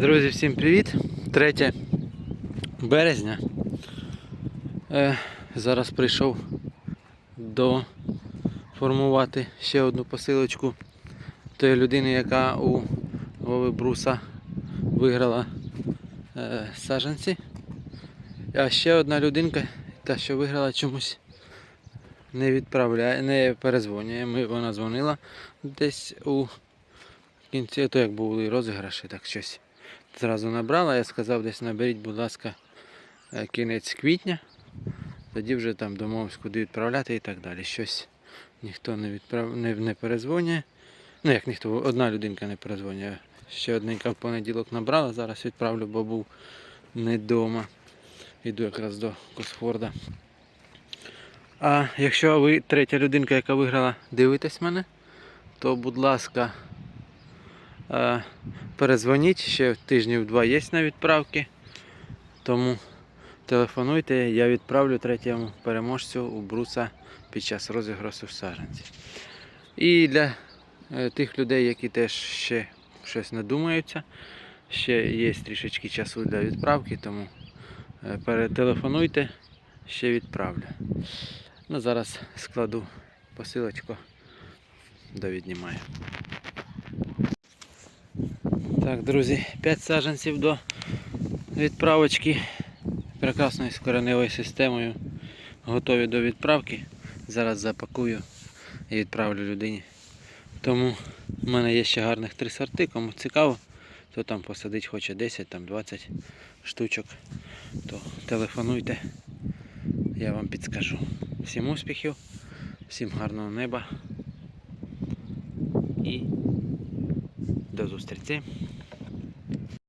Друзі, всім привіт! 3 березня. Е, зараз прийшов до формувати ще одну посилочку тої людини, яка у Вови Бруса виграла е, саджанці. А ще одна людинка, та що виграла чомусь не відправляє, не перезвонює. Ми, вона дзвонила десь у кінці, то як були розіграші, так щось зразу набрала. Я сказав, десь наберіть, будь ласка, е, кінець квітня. Тоді вже там домовився, куди відправляти і так далі. Щось ніхто не відправ... не, не перезвонює. Ну як ніхто, одна людинка не перезвонює. Ще одненька в понеділок набрала, зараз відправлю, бо був не вдома. Іду якраз до Косфорда. А якщо ви третя людинка, яка виграла, дивитесь мене, то будь ласка, перезвоніть, ще тижнів два є на відправки. Тому телефонуйте, я відправлю третьому переможцю у бруса під час розіграсу в саджанці. І для е, тих людей, які теж ще щось надумаються, ще є трішечки часу для відправки, тому е, перетелефонуйте, ще відправлю. Ну, зараз складу посилочку, довіднімаю. Так, друзі, 5 саджанців до відправочки прекрасною з кореневою системою. Готові до відправки. Зараз запакую і відправлю людині. Тому в мене є ще гарних три сорти. Кому цікаво, то там посадить хоче 10, там 20 штучок, то телефонуйте, я вам підскажу. Всім успіхів, всім гарного неба і до зустрічі.